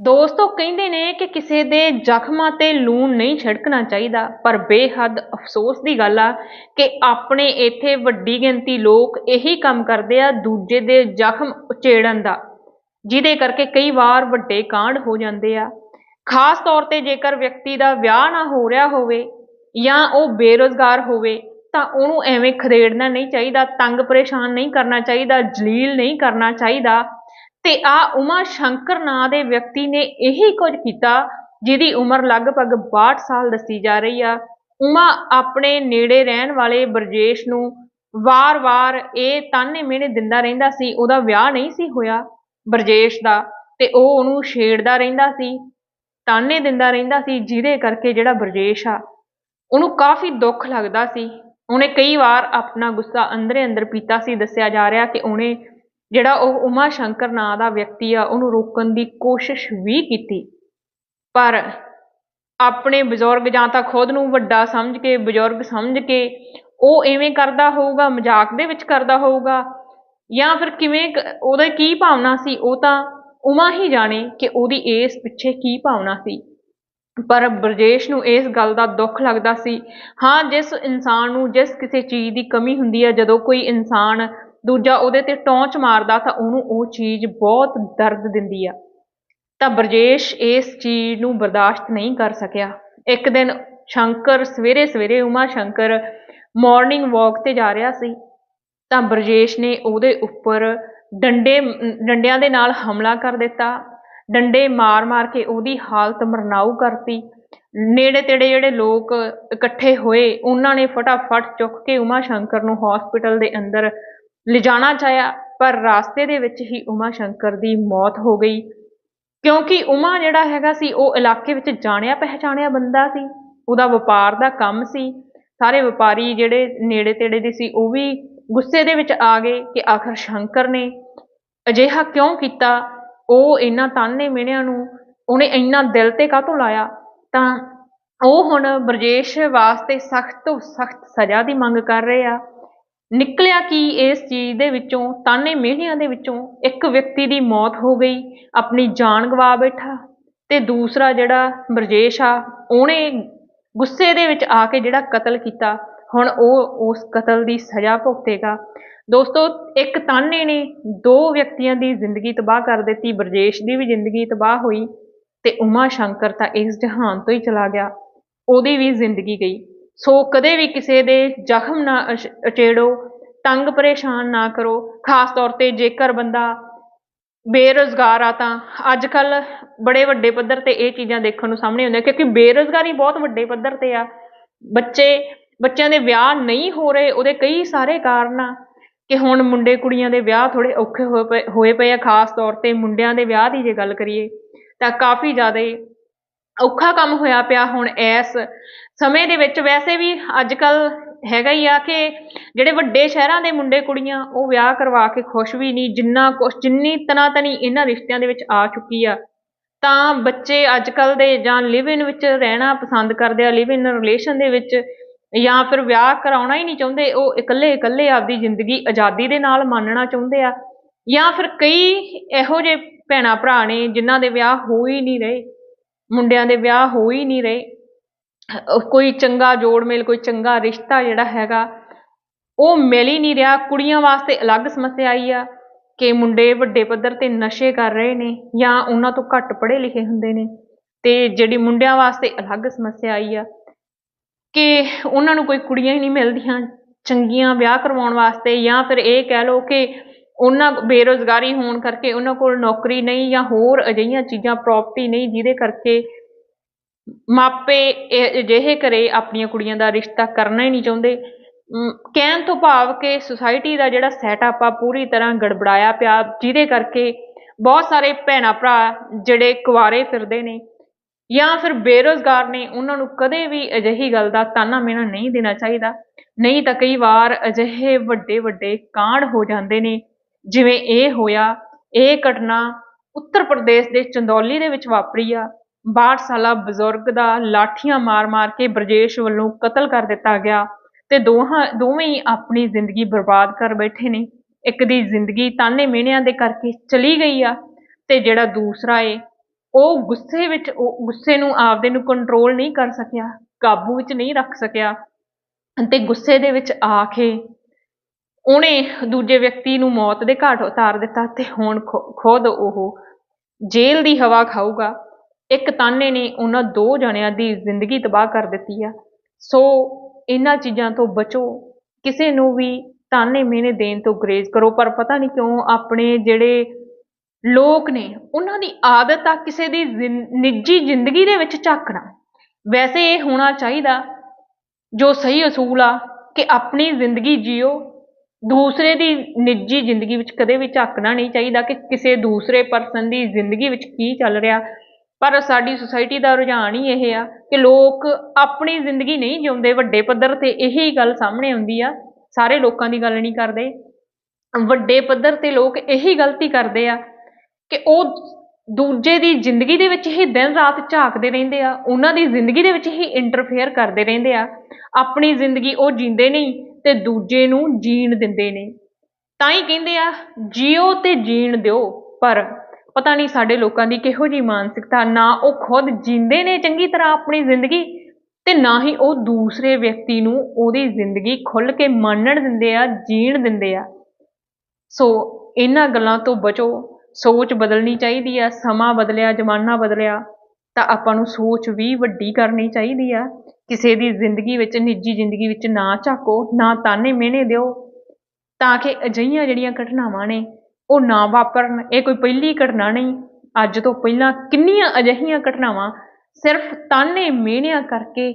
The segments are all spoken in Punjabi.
ਦੋਸਤੋ ਕਹਿੰਦੇ ਨੇ ਕਿ ਕਿਸੇ ਦੇ ਜ਼ਖਮਾਂ ਤੇ ਲੂਣ ਨਹੀਂ ਛਿੜਕਣਾ ਚਾਹੀਦਾ, ਪਰ ਬੇਹੱਦ ਅਫਸੋਸ ਦੀ ਗੱਲ ਆ ਕਿ ਆਪਣੇ ਇੱਥੇ ਵੱਡੀ ਗਿਣਤੀ ਲੋਕ ਇਹੀ ਕੰਮ ਕਰਦੇ ਆ ਦੂਜੇ ਦੇ ਜ਼ਖਮ ਉਚੇੜਨ ਦਾ, ਜਿਹਦੇ ਕਰਕੇ ਕਈ ਵਾਰ ਵੱਡੇ ਕਾਂਡ ਹੋ ਜਾਂਦੇ ਆ। ਖਾਸ ਤੌਰ ਤੇ ਜੇਕਰ ਵਿਅਕਤੀ ਦਾ ਵਿਆਹ ਨਾ ਹੋ ਰਿਹਾ ਹੋਵੇ ਜਾਂ ਉਹ ਬੇਰੁਜ਼ਗਾਰ ਹੋਵੇ, ਤਾਂ ਉਹਨੂੰ ਐਵੇਂ ਖਦੇੜਨਾ ਨਹੀਂ ਚਾਹੀਦਾ, ਤੰਗ ਪਰੇਸ਼ਾਨ ਨਹੀਂ ਕਰਨਾ ਚਾਹੀਦਾ, ਜਲੀਲ ਨਹੀਂ ਕਰਨਾ ਚਾਹੀਦਾ। ਤੇ ਆ ਉਮਾ ਸ਼ੰਕਰ ਨਾਂ ਦੇ ਵਿਅਕਤੀ ਨੇ ਇਹੀ ਕੁਝ ਕੀਤਾ, ਜਿਹਦੀ ਉਮਰ ਲਗਭਗ 62 ਸਾਲ ਦੱਸੀ ਜਾ ਰਹੀ ਆ। ਉਮਾ ਆਪਣੇ ਨੇੜੇ ਰਹਿਣ ਵਾਲੇ ਬਰਜੇਸ਼ ਨੂੰ ਵਾਰ-ਵਾਰ ਇਹ ਤਾਨੇ ਮਿਹਣੇ ਦਿੰਦਾ ਰਹਿੰਦਾ ਸੀ, ਉਹਦਾ ਵਿਆਹ ਨਹੀਂ ਸੀ ਹੋਇਆ ਬਰਜੇਸ਼ ਦਾ, ਤੇ ਉਹ ਉਹਨੂੰ ਛੇੜਦਾ ਰਹਿੰਦਾ ਸੀ, ਤਾਨੇ ਦਿੰਦਾ ਰਹਿੰਦਾ ਸੀ, ਜਿਹਦੇ ਕਰਕੇ ਜਿਹੜਾ ਬਰਜੇਸ਼ ਆ, ਉਹਨੂੰ ਕਾਫੀ ਦੁੱਖ ਲੱਗਦਾ ਸੀ। ਉਹਨੇ ਕਈ ਵਾਰ ਆਪਣਾ ਗੁੱਸਾ ਅੰਦਰੇ ਅੰਦਰ ਪੀਤਾ ਸੀ, ਦੱਸਿਆ ਜਾ ਰਿਹਾ ਕਿ ਉਹਨੇ ਜਿਹੜਾ ਉਹ ਉਮਾ ਸ਼ੰਕਰ ਨਾਂ ਦਾ ਵਿਅਕਤੀ ਆ, ਉਹਨੂੰ ਰੋਕਣ ਦੀ ਕੋਸ਼ਿਸ਼ ਵੀ ਕੀਤੀ। ਪਰ ਆਪਣੇ ਬਜ਼ੁਰਗ ਜਾਂ ਤਾਂ ਖੁਦ ਨੂੰ ਵੱਡਾ ਸਮਝ ਕੇ, ਬਜ਼ੁਰਗ ਸਮਝ ਕੇ ਉਹ ਐਵੇਂ ਕਰਦਾ ਹੋਊਗਾ, ਮਜ਼ਾਕ ਦੇ ਵਿੱਚ ਕਰਦਾ ਹੋਊਗਾ, ਜਾਂ ਫਿਰ ਕਿਵੇਂ ਉਹਦਾ ਕੀ ਭਾਵਨਾ ਸੀ, ਉਹ ਤਾਂ ਉਮਾ ਹੀ ਜਾਣੇ ਕਿ ਉਹਦੀ ਇਸ ਪਿੱਛੇ ਕੀ ਭਾਵਨਾ ਸੀ। ਪਰ ਬਰਜੇਸ਼ ਨੂੰ ਇਸ ਗੱਲ ਦਾ ਦੁੱਖ ਲੱਗਦਾ ਸੀ, ਹਾਂ, ਜਿਸ ਇਨਸਾਨ ਨੂੰ, ਜਿਸ ਕਿਸੇ ਚੀਜ਼ ਦੀ ਕਮੀ ਹੁੰਦੀ ਹੈ ਜਦੋਂ ਕੋਈ ਇਨਸਾਨ ਦੂਜਾ ਉਹਦੇ ਤੇ ਟੌਂਚ ਮਾਰਦਾ ਤਾਂ ਉਹਨੂੰ ਉਹ ਚੀਜ਼ ਬਹੁਤ ਦਰਦ ਦਿੰਦੀ ਆ। ਤਾਂ ਬਰਜੇਸ਼ ਇਸ ਚੀਜ਼ ਨੂੰ ਬਰਦਾਸ਼ਤ ਨਹੀਂ ਕਰ ਸਕਿਆ। ਇੱਕ ਦਿਨ ਸ਼ੰਕਰ, ਸਵੇਰੇ ਸਵੇਰੇ ਉਮਾ ਸ਼ੰਕਰ ਮਾਰਨਿੰਗ ਵਾਕ ਤੇ ਜਾ ਰਿਹਾ ਸੀ। ਤਾਂ ਬਰਜੇਸ਼ ਨੇ ਉਹਦੇ ਉੱਪਰ ਡੰਡੇ, ਡੰਡਿਆਂ ਦੇ ਨਾਲ ਹਮਲਾ ਕਰ ਦਿੱਤਾ। ਡੰਡੇ ਮਾਰ-ਮਾਰ ਕੇ ਉਹਦੀ ਹਾਲਤ ਮਰਨਾਊ ਕਰਤੀ। ਨੇੜੇ ਤੇੜੇ ਜਿਹੜੇ ਲੋਕ ਇਕੱਠੇ ਹੋਏ, ਉਹਨਾਂ ਨੇ ਫਟਾਫਟ ਚੁੱਕ ਕੇ ਉਮਾ ਸ਼ੰਕਰ ਨੂੰ ਹਸਪੀਟਲ ਦੇ ਅੰਦਰ ਲਿਜਾਣਾ ਚਾਹਿਆ, ਪਰ ਰਾਸਤੇ ਦੇ ਵਿੱਚ ਹੀ ਉਮਾ ਸ਼ੰਕਰ ਦੀ ਮੌਤ ਹੋ ਗਈ। ਕਿਉਂਕਿ ਉਮਾ ਜਿਹੜਾ ਹੈਗਾ ਸੀ, ਉਹ ਇਲਾਕੇ ਵਿੱਚ ਜਾਣਿਆ ਪਹਿਚਾਣਿਆ ਬੰਦਾ ਸੀ। ਉਹਦਾ ਵਪਾਰ ਦਾ ਕੰਮ ਸੀ। ਸਾਰੇ ਵਪਾਰੀ ਜਿਹੜੇ ਨੇੜੇ ਤੇੜੇ ਦੇ ਸੀ, ਉਹ ਵੀ ਗੁੱਸੇ ਦੇ ਵਿੱਚ ਆ ਗਏ ਕਿ ਆਖਰ ਸ਼ੰਕਰ ਨੇ ਅਜਿਹਾ ਕਿਉਂ ਕੀਤਾ? ਉਹ ਇਹਨਾਂ ਤਾਨੇ ਮਿਹਣਿਆਂ ਨੂੰ, ਉਹਨੇ ਇੰਨਾ ਦਿਲ ਤੇ ਕਾਹਤੋਂ ਲਾਇਆ? ਤਾਂ ਉਹ ਹੁਣ ਬਰਜੇਸ਼ ਵਾਸਤੇ ਸਖਤ ਤੋਂ ਸਖਤ ਸਜ਼ਾ ਦੀ ਮੰਗ ਕਰ ਰਹੇ ਆ। ਨਿਕਲਿਆ ਕਿ ਇਸ ਚੀਜ਼ ਦੇ ਵਿੱਚੋਂ? ਤਾਨੇ ਮਿਹਣਿਆਂ ਦੇ ਵਿੱਚੋਂ ਇੱਕ ਵਿਅਕਤੀ ਦੀ ਮੌਤ ਹੋ ਗਈ, ਆਪਣੀ ਜਾਨ ਗਵਾ ਬੈਠਾ ਤੇ ਦੂਸਰਾ ਜਿਹੜਾ ਬਰਜੇਸ਼ ਆ, ਉਹਨੇ ਗੁੱਸੇ ਦੇ ਵਿੱਚ ਆ ਕੇ ਜਿਹੜਾ ਕਤਲ ਕੀਤਾ। ਹੁਣ ਉਹ ਉਸ ਕਤਲ ਦੀ ਸਜ਼ਾ ਭੁਗਤੇਗਾ। ਦੋਸਤੋ, ਇੱਕ ਤਾਨੇ ਨੇ ਦੋ ਵਿਅਕਤੀਆਂ ਦੀ ਜ਼ਿੰਦਗੀ ਤਬਾਹ ਕਰ ਦਿੱਤੀ। ਬਰਜੇਸ਼ ਦੀ ਵੀ ਜ਼ਿੰਦਗੀ ਤਬਾਹ ਹੋਈ ਤੇ ਉਮਾ ਸ਼ੰਕਰ ਤਾਂ ਇਸ ਜਹਾਨ ਤੋਂ ਹੀ ਚਲਾ ਗਿਆ। ਉਹਦੀ ਵੀ ਜ਼ਿੰਦਗੀ ਗਈ। ਸੋ ਕਦੇ ਵੀ ਕਿਸੇ ਦੇ ਜ਼ਖਮ ਨਾ ਅਚੇੜੋ, ਤੰਗ ਪਰੇਸ਼ਾਨ ਨਾ ਕਰੋ। ਖਾਸ ਤੌਰ ਤੇ ਜੇਕਰ ਬੰਦਾ ਬੇਰੁਜ਼ਗਾਰ ਆ ਤਾਂ ਅੱਜ ਕੱਲ ਬੜੇ ਵੱਡੇ ਪੱਧਰ ਤੇ ਇਹ ਚੀਜ਼ਾਂ ਦੇਖਣ ਨੂੰ ਸਾਹਮਣੇ ਆਉਂਦੀਆਂ, ਕਿਉਂਕਿ ਬੇਰੁਜ਼ਗਾਰੀ ਬਹੁਤ ਵੱਡੇ ਪੱਧਰ ਤੇ ਆ। ਬੱਚੇ, ਬੱਚਿਆਂ ਦੇ ਵਿਆਹ ਨਹੀਂ ਹੋ ਰਹੇ, ਉਹਦੇ ਕਈ ਸਾਰੇ ਕਾਰਨ ਆ ਕਿ ਹੁਣ ਮੁੰਡੇ ਕੁੜੀਆਂ ਦੇ ਵਿਆਹ ਥੋੜੇ ਔਖੇ ਹੋਏ ਪਏ ਹੋਏ ਪਏ ਆ। ਖਾਸ ਤੌਰ ਤੇ ਮੁੰਡਿਆਂ ਦੇ ਵਿਆਹ ਦੀ ਜੇ ਗੱਲ ਕਰੀਏ, ਤਾਂ ਕਾਫੀ ਜ਼ਿਆਦਾ ਔਖਾ ਕੰਮ ਹੋਇਆ ਪਿਆ ਹੁਣ ਇਸ ਸਮੇਂ ਦੇ ਵਿੱਚ। ਵੈਸੇ ਵੀ ਅੱਜ ਕੱਲ ਹੈਗਾ ਹੀ ਆ ਕਿ ਜਿਹੜੇ ਵੱਡੇ ਸ਼ਹਿਰਾਂ ਦੇ ਮੁੰਡੇ ਕੁੜੀਆਂ, ਉਹ ਵਿਆਹ ਕਰਵਾ ਕੇ ਖੁਸ਼ ਵੀ ਨਹੀਂ। ਜਿੰਨਾ ਕੁਛ, ਜਿੰਨੀ ਤਨੀ ਇਹਨਾਂ ਰਿਸ਼ਤਿਆਂ ਦੇ ਵਿੱਚ ਆ ਚੁੱਕੀ ਆ, ਤਾਂ ਬੱਚੇ ਅੱਜ ਕੱਲ ਦੇ ਜਾਂ ਲਿਵ ਇਨ ਵਿੱਚ ਰਹਿਣਾ ਪਸੰਦ ਕਰਦੇ ਆ ਲਿਵ ਇਨ ਰਿਲੇਸ਼ਨ ਦੇ ਵਿੱਚ ਜਾਂ ਫਿਰ ਵਿਆਹ ਕਰਾਉਣਾ ਹੀ ਨਹੀਂ ਚਾਹੁੰਦੇ, ਉਹ ਇਕੱਲੇ ਇਕੱਲੇ ਆਪਦੀ ਜ਼ਿੰਦਗੀ ਆਜ਼ਾਦੀ ਦੇ ਨਾਲ ਮੰਨਣਾ ਚਾਹੁੰਦੇ ਆ। ਜਾਂ ਫਿਰ ਕਈ ਇਹੋ ਜਿਹੇ ਭੈਣਾ ਭਰਾ ਨੇ ਜਿਨ੍ਹਾਂ ਦੇ ਵਿਆਹ ਹੋ ਹੀ ਨਹੀਂ ਰਹੇ। ਮੁੰਡਿਆਂ ਦੇ ਵਿਆਹ ਹੋ ਹੀ ਨਹੀਂ ਰਹੇ। ਕੋਈ ਚੰਗਾ ਜੋੜ ਮੇਲ ਕੋਈ ਚੰਗਾ ਰਿਸ਼ਤਾ ਜਿਹੜਾ ਹੈਗਾ, ਉਹ ਮਿਲ ਹੀ ਨਹੀਂ ਰਿਹਾ। ਕੁੜੀਆਂ ਵਾਸਤੇ ਅਲੱਗ ਸਮੱਸਿਆ ਆਈ ਆ ਕਿ ਮੁੰਡੇ ਵੱਡੇ ਪੱਧਰ ਤੇ ਨਸ਼ੇ ਕਰ ਰਹੇ ਨੇ ਜਾਂ ਉਹਨਾਂ ਤੋਂ ਘੱਟ ਪੜ੍ਹੇ ਲਿਖੇ ਹੁੰਦੇ ਨੇ। ਤੇ ਜਿਹੜੀ ਮੁੰਡਿਆਂ ਵਾਸਤੇ ਅਲੱਗ ਸਮੱਸਿਆ ਆਈ ਆ ਕਿ ਉਹਨਾਂ ਨੂੰ ਕੋਈ ਕੁੜੀਆਂ ਹੀ ਨਹੀਂ ਮਿਲਦੀਆਂ। ਚੰਗੀਆਂ ਵਿਆਹ ਕਰਵਾਉਣ ਵਾਸਤੇ ਜਾਂ ਫਿਰ ਇਹ ਕਹਿ ਲਓ ਕਿ ਉਹਨਾਂ ਬੇਰੁਜ਼ਗਾਰੀ ਹੋਣ ਕਰਕੇ ਉਹਨਾਂ ਕੋਲ ਨੌਕਰੀ ਨਹੀਂ ਜਾਂ ਹੋਰ ਅਜਿਹੀਆਂ ਚੀਜ਼ਾਂ ਪ੍ਰੋਪਰਟੀ ਨਹੀਂ ਜਿਹਦੇ ਕਰਕੇ ਮਾਪੇ ਅਜਿਹੇ ਘਰੇ ਆਪਣੀਆਂ ਕੁੜੀਆਂ ਦਾ ਰਿਸ਼ਤਾ ਕਰਨਾ ਹੀ ਨਹੀਂ ਚਾਹੁੰਦੇ। ਕਹਿਣ ਤੋਂ ਭਾਵ ਕਿ ਸੁਸਾਇਟੀ ਦਾ ਜਿਹੜਾ ਸੈਟਅਪ ਆ ਪੂਰੀ ਤਰ੍ਹਾਂ ਗੜਬੜਾਇਆ ਪਿਆ, ਜਿਹਦੇ ਕਰਕੇ ਬਹੁਤ ਸਾਰੇ ਭੈਣਾ ਭਰਾ ਜਿਹੜੇ ਕੁਵਾਰੇ ਫਿਰਦੇ ਨੇ ਜਾਂ ਫਿਰ ਬੇਰੋਜ਼ਗਾਰ ਨੇ, ਉਹਨਾਂ ਨੂੰ ਕਦੇ ਵੀ ਅਜਿਹੀ ਗੱਲ ਦਾ ਤਾਨਾ ਮੇਣਾ ਨਹੀਂ ਦੇਣਾ ਚਾਹੀਦਾ। ਨਹੀਂ ਤਾਂ ਕਈ ਵਾਰ ਅਜਿਹੇ ਵੱਡੇ ਵੱਡੇ ਕਾਂਡ ਹੋ ਜਾਂਦੇ ਨੇ। ਜਿਵੇਂ ਇਹ ਹੋਇਆ, ਇਹ ਘਟਨਾ ਉੱਤਰ ਪ੍ਰਦੇਸ਼ ਦੇ ਚੰਦੌਲੀ ਦੇ ਵਿੱਚ ਵਾਪਰੀ ਆ। 62 ਸਾਲਾ ਬਜ਼ੁਰਗ ਦਾ ਲਾਠੀਆਂ ਮਾਰ-ਮਾਰ ਕੇ ਬਰਜੇਸ਼ ਵੱਲੋਂ ਕਤਲ ਕਰ ਦਿੱਤਾ ਗਿਆ ਤੇ ਦੋਹਾਂ, ਦੋਵੇਂ ਹੀ ਆਪਣੀ ਜ਼ਿੰਦਗੀ ਬਰਬਾਦ ਕਰ ਬੈਠੇ ਨੇ। ਇੱਕ ਦੀ ਜ਼ਿੰਦਗੀ ਤਾਨੇ ਮਿਹਣਿਆਂ ਦੇ ਕਰਕੇ ਚਲੀ ਗਈ ਆ ਤੇ ਜਿਹੜਾ ਦੂਸਰਾ ਏ, ਉਹ ਗੁੱਸੇ ਵਿੱਚ, ਉਹ ਗੁੱਸੇ ਨੂੰ ਆਪਦੇ ਨੂੰ ਕੰਟਰੋਲ ਨਹੀਂ ਕਰ ਸਕਿਆ, ਕਾਬੂ ਵਿੱਚ ਨਹੀਂ ਰੱਖ ਸਕਿਆ ਤੇ ਗੁੱਸੇ ਦੇ ਵਿੱਚ ਆ ਕੇ ਉਹਨੇ ਦੂਜੇ ਵਿਅਕਤੀ ਨੂੰ ਮੌਤ ਦੇ ਘਾਟ ਉਤਾਰ ਦਿੱਤਾ ਤੇ ਹੁਣ ਖੁ- ਖੁਦ ਉਹ ਜੇਲ੍ਹ ਦੀ ਹਵਾ ਖਾਊਗਾ। ਇੱਕ ਤਾਨੇ ਨੇ ਉਹਨਾਂ ਦੋ ਜਣਿਆਂ ਦੀ ਜ਼ਿੰਦਗੀ ਤਬਾਹ ਕਰ ਦਿੱਤੀ ਆ। ਸੋ ਇਹਨਾਂ ਚੀਜ਼ਾਂ ਤੋਂ ਬਚੋ। ਕਿਸੇ ਨੂੰ ਵੀ ਤਾਨੇ ਮਿਹਣੇ ਦੇਣ ਤੋਂ ਗਰੇਜ਼ ਕਰੋ, ਪਰ ਪਤਾ ਨਹੀਂ ਕਿਉਂ ਆਪਣੇ ਜਿਹੜੇ ਲੋਕ ਨੇ, ਉਹਨਾਂ ਦੀ ਆਦਤ ਆ ਕਿਸੇ ਦੀ ਜ਼ਿੰ- ਨਿੱਜੀ ਜ਼ਿੰਦਗੀ ਦੇ ਵਿੱਚ ਝਾਕਣਾ। ਵੈਸੇ ਇਹ ਹੋਣਾ ਚਾਹੀਦਾ ਜੋ ਸਹੀ ਅਸੂਲ ਆ ਕਿ ਆਪਣੀ ਜ਼ਿੰਦਗੀ ਜੀਓ। ਦੂਸਰੇ ਦੀ ਨਿੱਜੀ ਜ਼ਿੰਦਗੀ ਵਿੱਚ ਕਦੇ ਵੀ ਝਾਕਣਾ ਨਹੀਂ ਚਾਹੀਦਾ ਕਿ ਕਿਸੇ ਦੂਸਰੇ ਪਰਸਨ ਦੀ ਜ਼ਿੰਦਗੀ ਵਿੱਚ ਕੀ ਚੱਲ ਰਿਹਾ। ਪਰ ਸਾਡੀ ਸੁਸਾਇਟੀ ਦਾ ਰੁਝਾਨ ਹੀ ਇਹ ਆ ਕਿ ਲੋਕ ਆਪਣੀ ਜ਼ਿੰਦਗੀ ਨਹੀਂ ਜਿਉਂਦੇ। ਵੱਡੇ ਪੱਧਰ ਤੇ ਇਹੀ ਗੱਲ ਸਾਹਮਣੇ ਆਉਂਦੀ ਆ। ਸਾਰੇ ਲੋਕਾਂ ਦੀ ਗੱਲ ਨਹੀਂ ਕਰਦੇ। ਵੱਡੇ ਪੱਧਰ ਤੇ ਲੋਕ ਇਹੀ ਗਲਤੀ ਕਰਦੇ ਆ ਕਿ ਉਹ ਦੂਜੇ ਦੀ ਜ਼ਿੰਦਗੀ ਦੇ ਵਿੱਚ ਹੀ ਦਿਨ ਰਾਤ ਝਾਕਦੇ ਰਹਿੰਦੇ ਆ। ਉਹਨਾਂ ਦੀ ਜ਼ਿੰਦਗੀ ਦੇ ਵਿੱਚ ਹੀ ਇੰਟਰਫੇਅਰ ਕਰਦੇ ਰਹਿੰਦੇ ਆ। ਆਪਣੀ ਜ਼ਿੰਦਗੀ ਉਹ ਜੀਂਦੇ ਨਹੀਂ। ਤੇ ਦੂਜੇ ਨੂੰ ਜੀਣ ਦਿੰਦੇ ਨੇ। ਤਾਂ ਹੀ ਕਹਿੰਦੇ ਆ, ਜੀਓ ਤੇ ਜੀਣ ਦਿਓ, ਪਰ ਪਤਾ ਨਹੀਂ ਸਾਡੇ ਲੋਕਾਂ ਦੀ ਕਿਹੋ ਜੀ ਮਾਨਸਿਕਤਾ, ਨਾ ਉਹ ਖੁਦ ਜੀਂਦੇ ਨੇ ਚੰਗੀ ਤਰ੍ਹਾਂ ਆਪਣੀ ਜ਼ਿੰਦਗੀ, ਤੇ ਨਾ ਹੀ ਉਹ ਦੂਸਰੇ ਵਿਅਕਤੀ ਨੂੰ ਉਹਦੀ ਜ਼ਿੰਦਗੀ ਖੁੱਲ ਕੇ ਮਾਣਨ ਦਿੰਦੇ ਆ, ਜੀਣ ਦਿੰਦੇ ਆ। ਸੋ ਇਹਨਾਂ ਗੱਲਾਂ ਤੋਂ ਬਚੋ। ਸੋਚ ਬਦਲਣੀ ਚਾਹੀਦੀ ਆ, ਸਮਾਂ ਬਦਲਿਆ, ਜ਼ਮਾਨਾ ਬਦਲਿਆ। ਤਾਂ ਆਪਾਂ ਨੂੰ ਸੋਚ ਵੀ ਵੱਡੀ ਕਰਨੀ ਚਾਹੀਦੀ ਆ। ਕਿਸੇ ਦੀ ਜ਼ਿੰਦਗੀ ਵਿੱਚ, ਨਿੱਜੀ ਜ਼ਿੰਦਗੀ ਵਿੱਚ ਨਾ ਝਾਕੋ, ਨਾ ਤਾਨੇ ਮਿਹਣੇ ਦਿਓ। ਤਾਂ ਕਿ ਅਜਿਹੀਆਂ ਜਿਹੜੀਆਂ ਘਟਨਾਵਾਂ ਨੇ, ਉਹ ਨਾ ਵਾਪਰਨ। ਇਹ ਕੋਈ ਪਹਿਲੀ ਘਟਨਾ ਨਹੀਂ। ਅੱਜ ਤੋਂ ਪਹਿਲਾਂ ਕਿੰਨੀਆਂ ਅਜਿਹੀਆਂ ਘਟਨਾਵਾਂ ਸਿਰਫ ਤਾਨੇ ਮਿਹਣਿਆਂ ਕਰਕੇ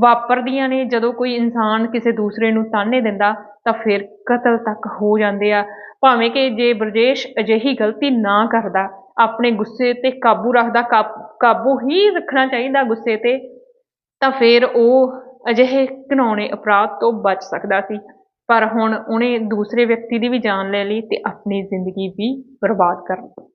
ਵਾਪਰਦੀਆਂ ਨੇ। ਜਦੋਂ ਕੋਈ ਇਨਸਾਨ ਕਿਸੇ ਦੂਸਰੇ ਨੂੰ ਤਾਨੇ ਦਿੰਦਾ, ਤਾਂ ਫਿਰ ਕਤਲ ਤੱਕ ਹੋ ਜਾਂਦੇ ਆ। ਭਾਵੇਂ ਕਿ ਜੇ ਬਰਜੇਸ਼ ਅਜਿਹੀ ਗਲਤੀ ਨਾ ਕਰਦਾ, ਆਪਣੇ ਗੁੱਸੇ ਤੇ ਕਾਬੂ ਰੱਖਦਾ ਕਾਬ- ਕਾਬੂ ਹੀ ਰੱਖਣਾ ਚਾਹੀਦਾ ਗੁੱਸੇ ਤੇ, ਤਾਂ ਫਿਰ ਉਹ ਅਜਿਹੇ ਘਿਨਾਉਣੇ ਅਪਰਾਧ ਤੋਂ ਬਚ ਸਕਦਾ ਸੀ। ਪਰ ਹੁਣ ਉਹਨੇ ਦੂਸਰੇ ਵਿਅਕਤੀ ਦੀ ਵੀ ਜਾਨ ਲੈ ਲਈ ਤੇ ਆਪਣੀ ਜ਼ਿੰਦਗੀ ਵੀ ਬਰਬਾਦ ਕਰ ਲਈ।